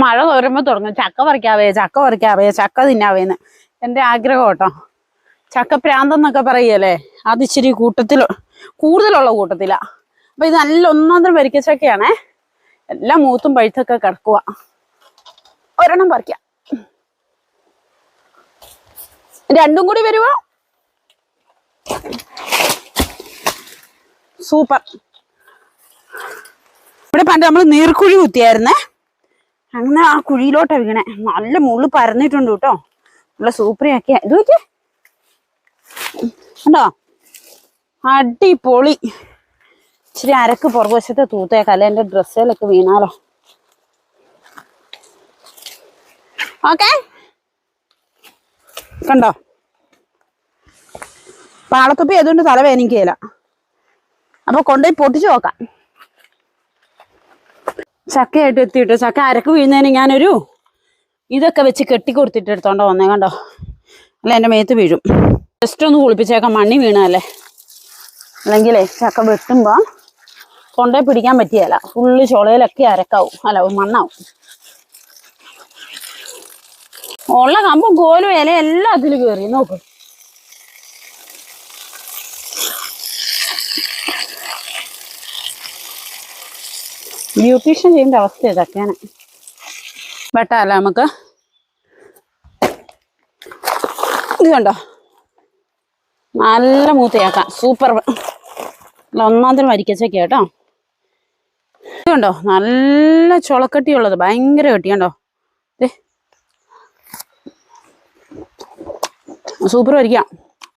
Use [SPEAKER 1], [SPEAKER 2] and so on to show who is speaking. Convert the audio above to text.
[SPEAKER 1] മഴ തോരുമ്പോൾ തുടങ്ങും. ചക്ക പറിക്കാവേ ചക്ക പറിക്കാവേ ചക്ക തിന്നാവേന്ന്. എന്റെ ആഗ്രഹം കേട്ടോ. ചക്ക പ്രാന്തെന്നൊക്കെ പറയല്ലേ? അത് ഇച്ചിരി കൂട്ടത്തിൽ കൂടുതലുള്ള കൂട്ടത്തിലാ. അപ്പൊ ഇത് നല്ല ഒന്നാന്തരം വരിക്കച്ചക്കയാണേ. എല്ലാം മൂത്തും പഴുത്തൊക്കെ കിടക്കുക ഒരെണ്ണം പറിക്കാം. രണ്ടും കൂടി വരുവോ? സൂപ്പർ. ഇവിടെ പണ്ട് നമ്മൾ നീർക്കുഴി കുത്തിയായിരുന്നേ. അങ്ങനെ ആ കുഴിയിലോട്ടാ വീണേ. നല്ല മുള്ളു പരന്നിട്ടുണ്ട് കേട്ടോ. നല്ല സൂപ്പറാക്കിയ ഇത് നോക്കിയേ. കണ്ടോ? അടിപൊളി. ഇച്ചിരി അരക്ക് പുറകുവശത്തെ അല്ലെ? എന്റെ ഡ്രസ്സിലൊക്കെ വീണാലോ. ഓക്കെ. കണ്ടോ? പാളത്തുപ്പി ഏതുകൊണ്ട് തല അപ്പൊ കൊണ്ടുപോയി പൊട്ടിച്ചു നോക്കാം. ചക്കയായിട്ട് എത്തിയിട്ട് ചക്ക അരക്ക് വീഴുന്നതിന് ഞാനൊരു ഇതൊക്കെ വെച്ച് കെട്ടി കൊടുത്തിട്ട് എടുത്തോണ്ട് വന്നേ കണ്ടോ? അല്ല എന്റെ മേത്ത് വീഴും. ജസ്റ്റ് ഒന്ന് കുളിപ്പിച്ചേക്കാം. മണ്ണി വീണല്ലേ അല്ലെങ്കിലേ ചക്ക വെട്ടുമ്പോൾ കൊണ്ടേ പിടിക്കാൻ പറ്റിയല്ല ഫുള്ള് ചുളയിലൊക്കെ അരക്കാവും. അല്ല മണ്ണാവും. ഉള്ള കമ്പും കോലും ഇല എല്ലാം അതിൽ കയറി നോക്ക്. ബ്യൂട്ടീഷ്യൻ ചെയ്യേണ്ട അവസ്ഥ ഇതൊക്കെയാണ്. വെട്ടാല്ല നമുക്ക്? ഇത് കണ്ടോ? നല്ല മൂത്തയാക്കാം. സൂപ്പർ. ഒന്നാന്തരം വരിക്കച്ചൊക്കെ കേട്ടോ. ഇത് കണ്ടോ? നല്ല ചുളക്കട്ടിയുള്ളത്. ഭയങ്കര കെട്ടി കണ്ടോ. സൂപ്പർ വരിക്കാം